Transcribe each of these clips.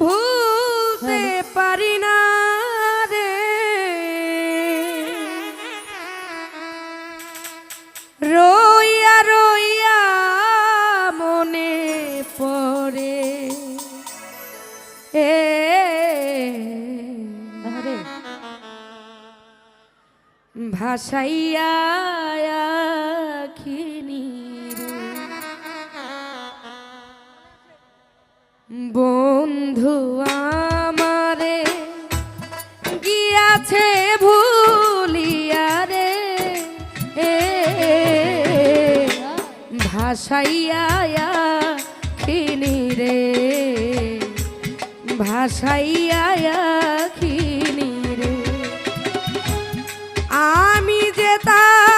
ভুলতে পারি না রে। রইয়া রইয়া মনে পড়ে। এ ভাসাইয়া আখিনী বন্ধু আমারে, গিয়াছে ভুলিয়া রে। এ, ভাসাইয়া আখিনী রে। ভাসাইয়া আখিনী রে। আমি যে তারে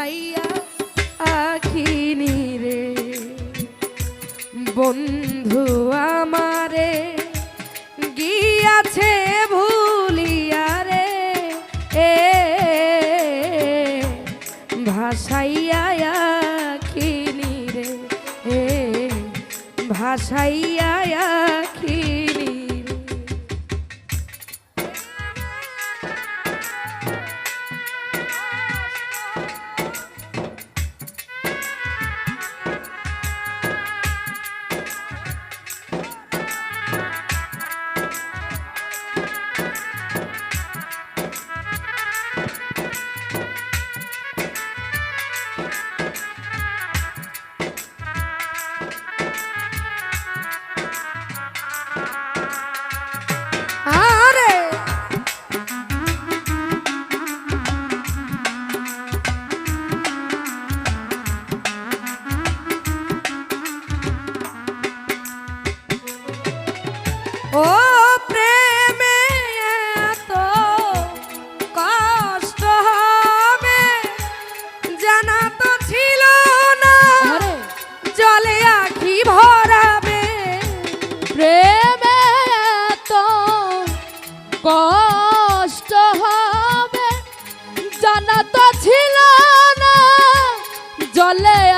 ভাসাইয়া আখিনী রে। বন্ধু আমারে গিয়াছে ভুলিয়া রে। এ ভাসাইয়া আখিনী রে। এ ভাসাইয়া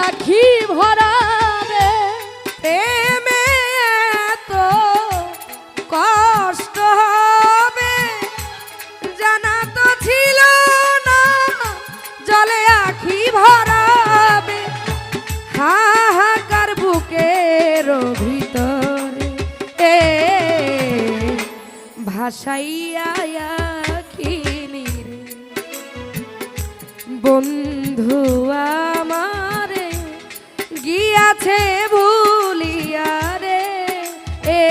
আখি ভরাবে প্রেমে এত কষ্ট হবে। জানা তো ছিল না, জলে আখি ভরাবে। হাহাকার বুকের ভিতরে এ ভাসাইয়া আখিনী রে বন্ধু আমারে গিয়াছে ভুলিয়া রে এ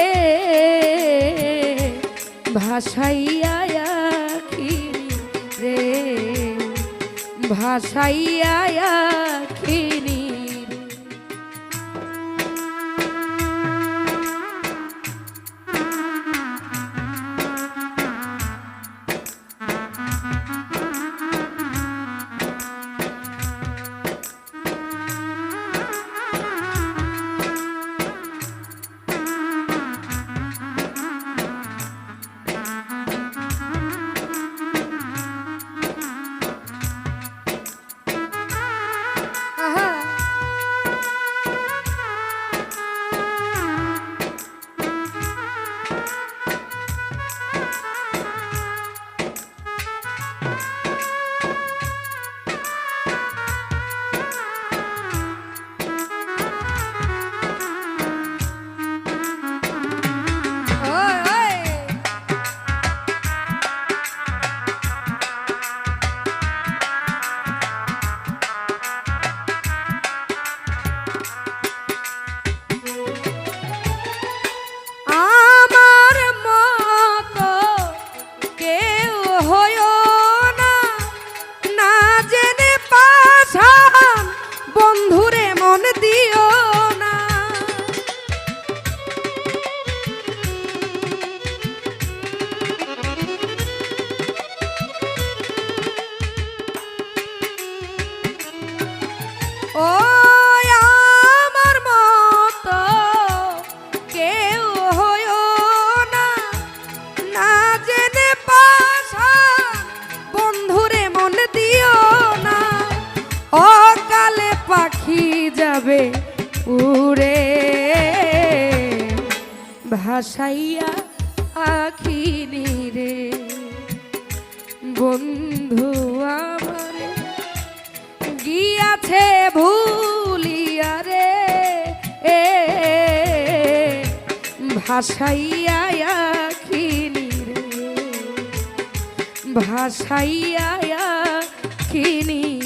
ভাসাইয়া কি রে ভাসাইয়া আখিনী যাবে উড়ে। ভাসাইয়া আখি রে। বন্ধু আমার, গিয়াছে ভুলিয়া রে। এ, ভাসাইয়া আখি রে। ভাসাইয়া আখিনি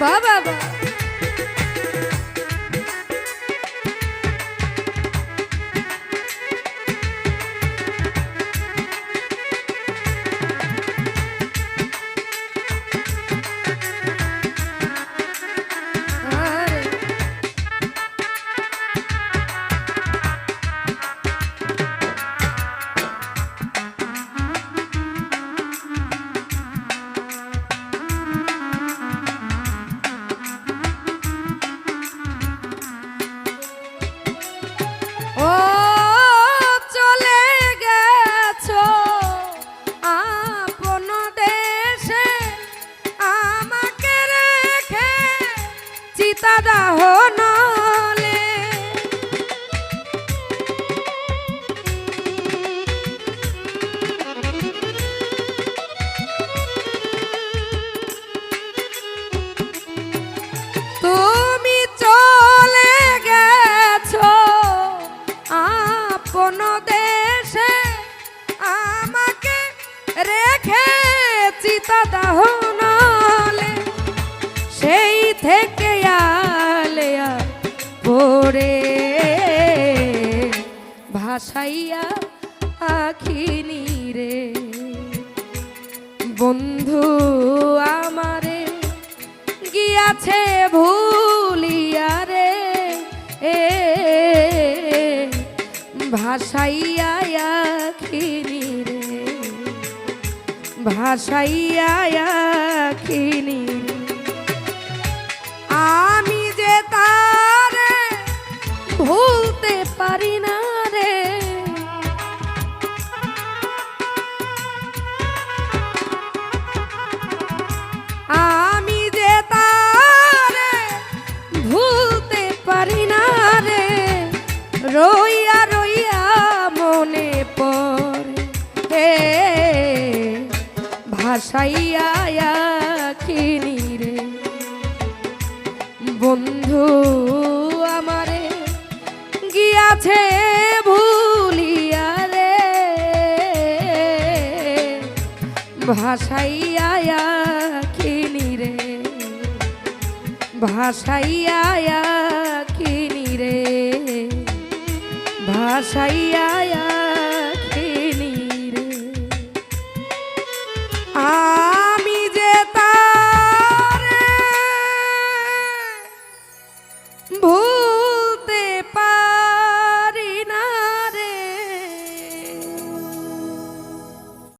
বাবা বা চিতা দাহনলে সেই থেকে আলে পড়ে ভাসাইয়া আখিনি রে। বন্ধু আমারে গিয়াছে ভুলিয়া রে, এ ভাসাইয়া আখিনি ভাসাইয়া আখিনি আমি যে তারে ভুলতে পারি না রে। আমি যে তারে ভুলতে পারি না রে। রইয়া ভাসাইয়া আখিনি রে। বন্ধু আমারে, গিয়াছে ভুলিয়া রে। ভাসাইয়া আখিনি রে। ভাসাইয়া আখিনি রে। ভাসাইয়া